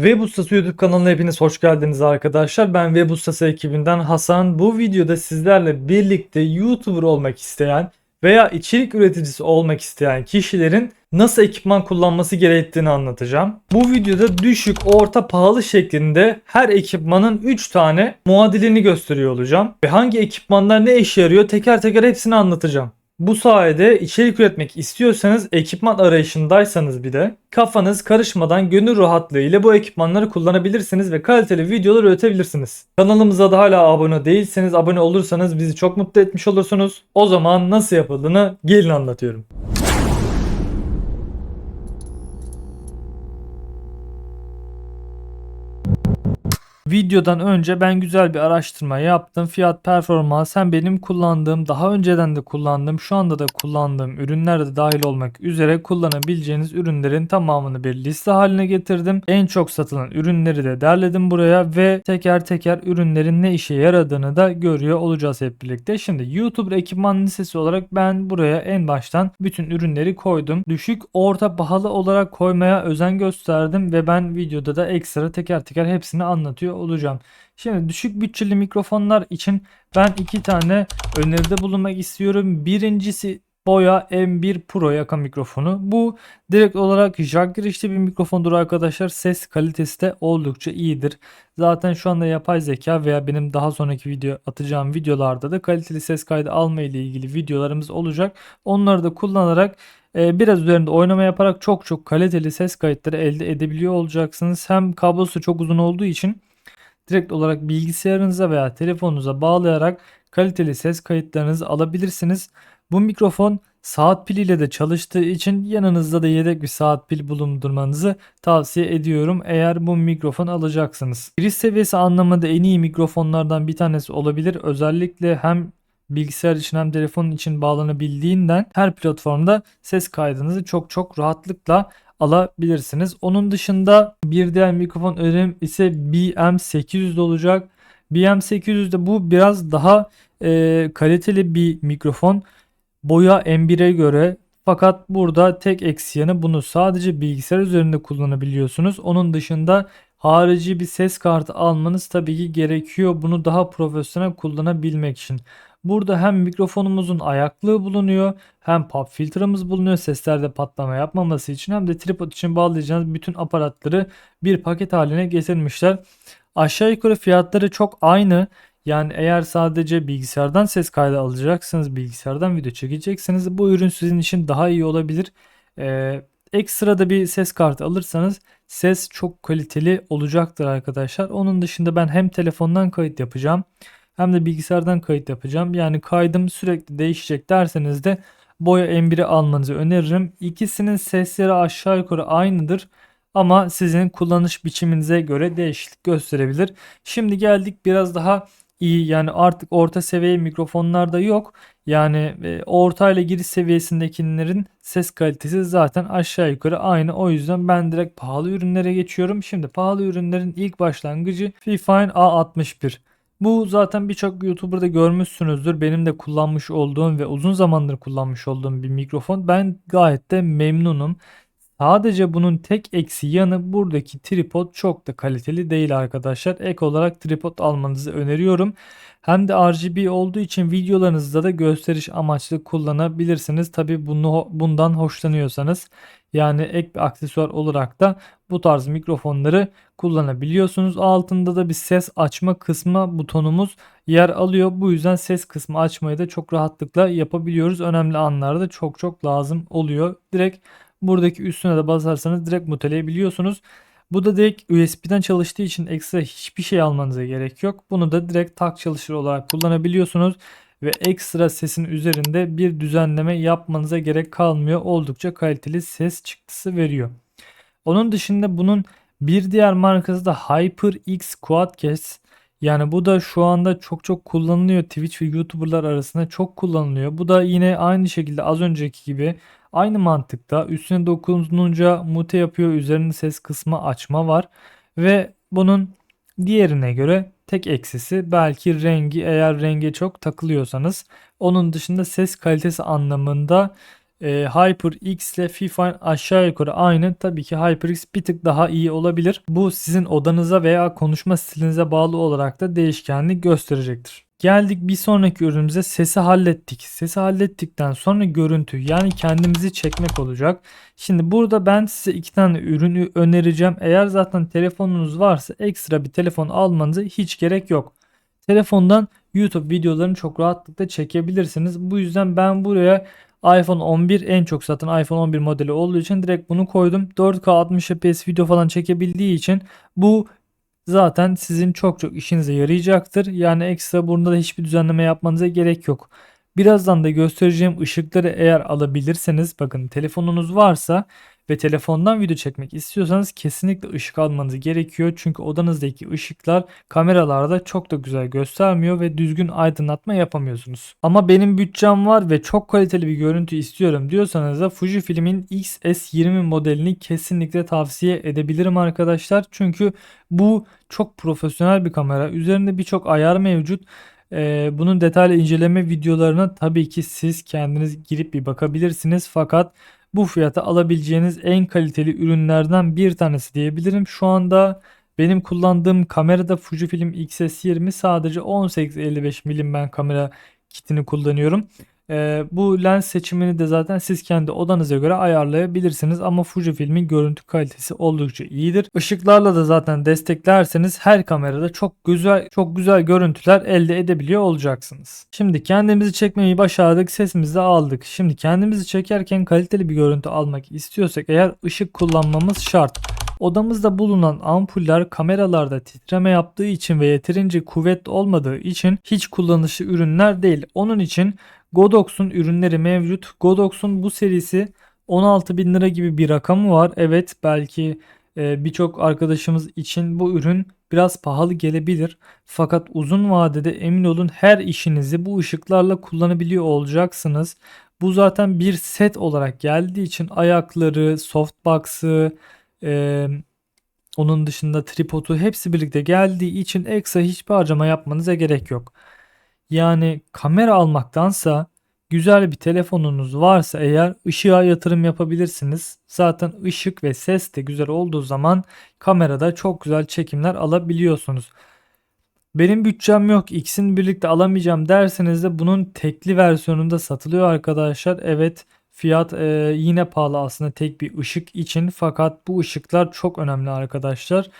Web Ustası YouTube kanalına hepiniz hoş geldiniz arkadaşlar. Ben Web Ustası ekibinden Hasan. Bu videoda sizlerle birlikte YouTuber olmak isteyen veya içerik üreticisi olmak isteyen kişilerin nasıl ekipman kullanması gerektiğini anlatacağım. Bu videoda düşük, orta, pahalı şeklinde her ekipmanın 3 tane muadilini gösteriyor olacağım. Ve hangi ekipmanlar ne işe yarıyor teker teker hepsini anlatacağım. Bu sayede içerik üretmek istiyorsanız ekipman arayışındaysanız bir de kafanız karışmadan gönül rahatlığı ile bu ekipmanları kullanabilirsiniz ve kaliteli videolar üretebilirsiniz. Kanalımıza da hala abone değilseniz abone olursanız bizi çok mutlu etmiş olursunuz. O zaman nasıl yapıldığını gelin anlatıyorum. Videodan önce ben güzel bir araştırma yaptım. Fiyat performans hem benim kullandığım, daha önceden de kullandığım, şu anda da kullandığım ürünler de dahil olmak üzere kullanabileceğiniz ürünlerin tamamını bir liste haline getirdim. En çok satılan ürünleri de derledim buraya ve teker teker ürünlerin ne işe yaradığını da görüyor olacağız hep birlikte. Şimdi YouTube ekipman listesi olarak ben buraya en baştan bütün ürünleri koydum. Düşük, orta, pahalı olarak koymaya özen gösterdim ve ben videoda da ekstra teker teker hepsini anlatıyor olacağım. Şimdi düşük bütçeli mikrofonlar için ben iki tane öneride bulunmak istiyorum. Birincisi Boya M1 Pro yaka mikrofonu. Bu direkt olarak jack girişli bir mikrofondur arkadaşlar. Ses kalitesi de oldukça iyidir. Zaten şu anda yapay zeka veya benim daha sonraki video atacağım videolarda da kaliteli ses kaydı alma ile ilgili videolarımız olacak. Onları da kullanarak e, biraz üzerinde oynama yaparak çok çok kaliteli ses kayıtları elde edebiliyor olacaksınız. Hem kablosu çok uzun olduğu için direkt olarak bilgisayarınıza veya telefonunuza bağlayarak kaliteli ses kayıtlarınızı alabilirsiniz. Bu mikrofon saat piliyle de çalıştığı için yanınızda da yedek bir saat pil bulundurmanızı tavsiye ediyorum eğer bu mikrofon alacaksınız. Giriş seviyesi anlamında en iyi mikrofonlardan bir tanesi olabilir. Özellikle hem bilgisayar için hem telefon için bağlanabildiğinden her platformda ses kaydınızı çok çok rahatlıkla alabilirsiniz. Onun dışında bir diğer mikrofon önerim ise BM800 olacak. BM800'de bu biraz daha e, kaliteli bir mikrofon. Boya M1'e göre fakat burada tek eksi yanı bunu sadece bilgisayar üzerinde kullanabiliyorsunuz. Onun dışında harici bir ses kartı almanız tabii ki gerekiyor. Bunu daha profesyonel kullanabilmek için. Burada hem mikrofonumuzun ayaklığı bulunuyor hem pop filtremiz bulunuyor seslerde patlama yapmaması için hem de tripod için bağlayacağınız bütün aparatları bir paket haline getirmişler. Aşağı yukarı fiyatları çok aynı. Yani eğer sadece bilgisayardan ses kaydı alacaksınız, bilgisayardan video çekeceksiniz bu ürün sizin için daha iyi olabilir. Ee, ekstra da bir ses kartı alırsanız ses çok kaliteli olacaktır arkadaşlar. Onun dışında ben hem telefondan kayıt yapacağım hem de bilgisayardan kayıt yapacağım. Yani kaydım sürekli değişecek derseniz de Boya M1'i almanızı öneririm. İkisinin sesleri aşağı yukarı aynıdır. Ama sizin kullanış biçiminize göre değişiklik gösterebilir. Şimdi geldik biraz daha iyi yani artık orta seviye mikrofonlar da yok. Yani e, orta ile giriş seviyesindekilerin ses kalitesi zaten aşağı yukarı aynı. O yüzden ben direkt pahalı ürünlere geçiyorum. Şimdi pahalı ürünlerin ilk başlangıcı Fifine A61. Bu zaten birçok YouTuber'da görmüşsünüzdür. Benim de kullanmış olduğum ve uzun zamandır kullanmış olduğum bir mikrofon. Ben gayet de memnunum. Sadece bunun tek eksi yanı buradaki tripod çok da kaliteli değil arkadaşlar. Ek olarak tripod almanızı öneriyorum. Hem de RGB olduğu için videolarınızda da gösteriş amaçlı kullanabilirsiniz. Tabi bunu bundan hoşlanıyorsanız yani ek bir aksesuar olarak da bu tarz mikrofonları kullanabiliyorsunuz. Altında da bir ses açma kısmı butonumuz yer alıyor. Bu yüzden ses kısmı açmayı da çok rahatlıkla yapabiliyoruz. Önemli anlarda çok çok lazım oluyor. Direkt buradaki üstüne de basarsanız direkt muteleyebiliyorsunuz. Bu da direkt USB'den çalıştığı için ekstra hiçbir şey almanıza gerek yok. Bunu da direkt tak çalışır olarak kullanabiliyorsunuz ve ekstra sesin üzerinde bir düzenleme yapmanıza gerek kalmıyor. Oldukça kaliteli ses çıktısı veriyor. Onun dışında bunun bir diğer markası da HyperX Quadcast. Yani bu da şu anda çok çok kullanılıyor. Twitch ve YouTuber'lar arasında çok kullanılıyor. Bu da yine aynı şekilde az önceki gibi aynı mantıkta üstüne dokununca mute yapıyor. Üzerinde ses kısmı açma var. Ve bunun diğerine göre tek eksisi belki rengi eğer renge çok takılıyorsanız onun dışında ses kalitesi anlamında e, HyperX ile FIFA aşağı yukarı aynı. Tabii ki HyperX bir tık daha iyi olabilir. Bu sizin odanıza veya konuşma stilinize bağlı olarak da değişkenlik gösterecektir. Geldik bir sonraki ürünümüze sesi hallettik. Sesi hallettikten sonra görüntü yani kendimizi çekmek olacak. Şimdi burada ben size iki tane ürünü önereceğim. Eğer zaten telefonunuz varsa ekstra bir telefon almanıza hiç gerek yok. Telefondan YouTube videolarını çok rahatlıkla çekebilirsiniz. Bu yüzden ben buraya iPhone 11 en çok satan iPhone 11 modeli olduğu için direkt bunu koydum. 4K 60 fps video falan çekebildiği için bu zaten sizin çok çok işinize yarayacaktır. Yani ekstra bunda da hiçbir düzenleme yapmanıza gerek yok. Birazdan da göstereceğim ışıkları eğer alabilirseniz bakın telefonunuz varsa ve telefondan video çekmek istiyorsanız kesinlikle ışık almanız gerekiyor. Çünkü odanızdaki ışıklar kameralarda çok da güzel göstermiyor ve düzgün aydınlatma yapamıyorsunuz. Ama benim bütçem var ve çok kaliteli bir görüntü istiyorum diyorsanız da Fujifilm'in XS20 modelini kesinlikle tavsiye edebilirim arkadaşlar. Çünkü bu çok profesyonel bir kamera. Üzerinde birçok ayar mevcut. Ee, bunun detaylı inceleme videolarına tabii ki siz kendiniz girip bir bakabilirsiniz. Fakat bu fiyata alabileceğiniz en kaliteli ürünlerden bir tanesi diyebilirim. Şu anda benim kullandığım kamerada Fujifilm X-S20 sadece 18-55 milim ben kamera kitini kullanıyorum. Ee, bu lens seçimini de zaten siz kendi odanıza göre ayarlayabilirsiniz ama Fujifilm'in görüntü kalitesi oldukça iyidir. Işıklarla da zaten desteklerseniz her kamerada çok güzel çok güzel görüntüler elde edebiliyor olacaksınız. Şimdi kendimizi çekmeyi başardık, sesimizi de aldık. Şimdi kendimizi çekerken kaliteli bir görüntü almak istiyorsak eğer ışık kullanmamız şart. Odamızda bulunan ampuller kameralarda titreme yaptığı için ve yeterince kuvvetli olmadığı için hiç kullanışlı ürünler değil. Onun için Godox'un ürünleri mevcut. Godox'un bu serisi 16 bin lira gibi bir rakamı var. Evet belki e, birçok arkadaşımız için bu ürün biraz pahalı gelebilir. Fakat uzun vadede emin olun her işinizi bu ışıklarla kullanabiliyor olacaksınız. Bu zaten bir set olarak geldiği için ayakları, softbox'ı, e, onun dışında tripodu hepsi birlikte geldiği için ekstra hiçbir harcama yapmanıza gerek yok. Yani kamera almaktansa güzel bir telefonunuz varsa eğer ışığa yatırım yapabilirsiniz. Zaten ışık ve ses de güzel olduğu zaman kamerada çok güzel çekimler alabiliyorsunuz. Benim bütçem yok ikisini birlikte alamayacağım derseniz de bunun tekli versiyonunda satılıyor arkadaşlar. Evet fiyat e, yine pahalı aslında tek bir ışık için fakat bu ışıklar çok önemli arkadaşlar.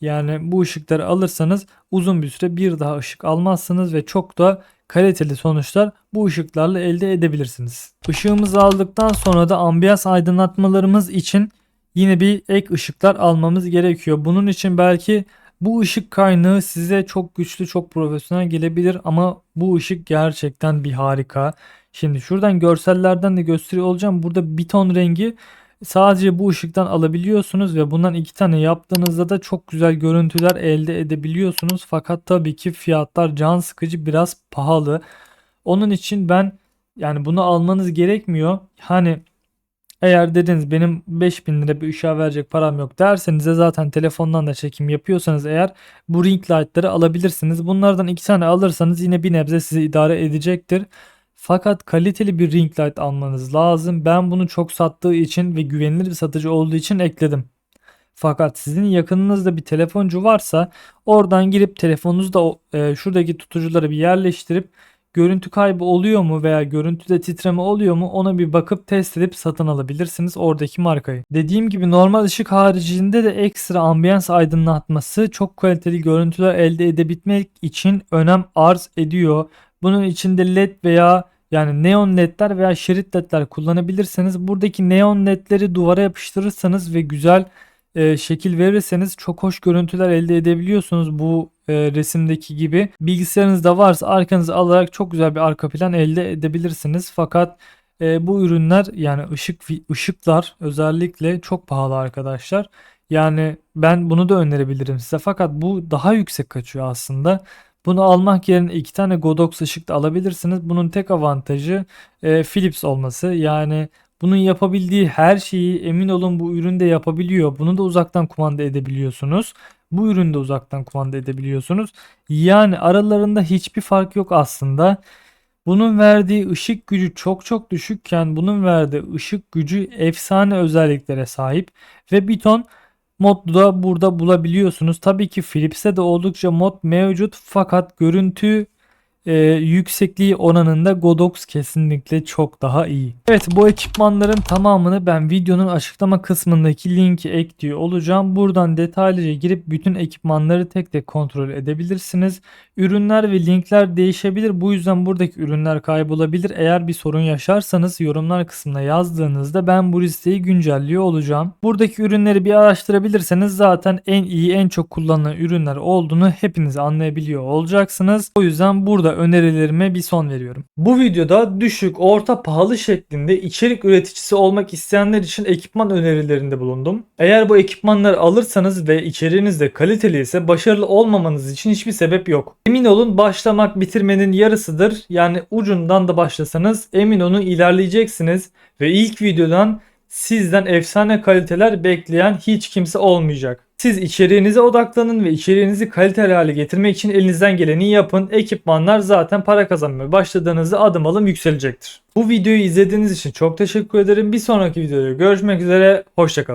Yani bu ışıkları alırsanız uzun bir süre bir daha ışık almazsınız ve çok da kaliteli sonuçlar bu ışıklarla elde edebilirsiniz. Işığımızı aldıktan sonra da ambiyans aydınlatmalarımız için yine bir ek ışıklar almamız gerekiyor. Bunun için belki bu ışık kaynağı size çok güçlü, çok profesyonel gelebilir ama bu ışık gerçekten bir harika. Şimdi şuradan görsellerden de gösteriyor olacağım. Burada bir ton rengi sadece bu ışıktan alabiliyorsunuz ve bundan iki tane yaptığınızda da çok güzel görüntüler elde edebiliyorsunuz. Fakat tabii ki fiyatlar can sıkıcı biraz pahalı. Onun için ben yani bunu almanız gerekmiyor. Hani eğer dediniz benim 5000 lira bir ışığa verecek param yok derseniz de zaten telefondan da çekim yapıyorsanız eğer bu ring light'ları alabilirsiniz. Bunlardan iki tane alırsanız yine bir nebze sizi idare edecektir. Fakat kaliteli bir ring light almanız lazım. Ben bunu çok sattığı için ve güvenilir bir satıcı olduğu için ekledim. Fakat sizin yakınınızda bir telefoncu varsa oradan girip telefonunuzda e, şuradaki tutucuları bir yerleştirip görüntü kaybı oluyor mu veya görüntüde titreme oluyor mu ona bir bakıp test edip satın alabilirsiniz oradaki markayı. Dediğim gibi normal ışık haricinde de ekstra ambiyans aydınlatması çok kaliteli görüntüler elde edebilmek için önem arz ediyor. Bunun içinde led veya yani neon ledler veya şerit ledler kullanabilirseniz buradaki neon ledleri duvara yapıştırırsanız ve güzel e, şekil verirseniz çok hoş görüntüler elde edebiliyorsunuz bu e, resimdeki gibi. Bilgisayarınızda varsa arkanızı alarak çok güzel bir arka plan elde edebilirsiniz. Fakat e, bu ürünler yani ışık ışıklar özellikle çok pahalı arkadaşlar. Yani ben bunu da önerebilirim size fakat bu daha yüksek kaçıyor aslında. Bunu almak yerine iki tane Godox ışık da alabilirsiniz. Bunun tek avantajı e, Philips olması. Yani bunun yapabildiği her şeyi emin olun bu üründe yapabiliyor. Bunu da uzaktan kumanda edebiliyorsunuz. Bu ürünü de uzaktan kumanda edebiliyorsunuz. Yani aralarında hiçbir fark yok aslında. Bunun verdiği ışık gücü çok çok düşükken bunun verdiği ışık gücü efsane özelliklere sahip ve bir ton mod da burada bulabiliyorsunuz. Tabii ki Philips'te de oldukça mod mevcut fakat görüntü e, yüksekliği oranında Godox kesinlikle çok daha iyi. Evet bu ekipmanların tamamını ben videonun açıklama kısmındaki linki ekliyor olacağım. Buradan detaylıca girip bütün ekipmanları tek tek kontrol edebilirsiniz. Ürünler ve linkler değişebilir. Bu yüzden buradaki ürünler kaybolabilir. Eğer bir sorun yaşarsanız yorumlar kısmına yazdığınızda ben bu listeyi güncelliyor olacağım. Buradaki ürünleri bir araştırabilirseniz zaten en iyi en çok kullanılan ürünler olduğunu hepiniz anlayabiliyor olacaksınız. O yüzden burada önerilerime bir son veriyorum. Bu videoda düşük, orta, pahalı şeklinde içerik üreticisi olmak isteyenler için ekipman önerilerinde bulundum. Eğer bu ekipmanları alırsanız ve içeriğiniz de kaliteli ise başarılı olmamanız için hiçbir sebep yok. Emin olun başlamak bitirmenin yarısıdır. Yani ucundan da başlasanız emin olun ilerleyeceksiniz ve ilk videodan sizden efsane kaliteler bekleyen hiç kimse olmayacak. Siz içeriğinize odaklanın ve içeriğinizi kaliteli hale getirmek için elinizden geleni yapın. Ekipmanlar zaten para kazanmaya başladığınızda adım alım yükselecektir. Bu videoyu izlediğiniz için çok teşekkür ederim. Bir sonraki videoda görüşmek üzere. Hoşçakalın.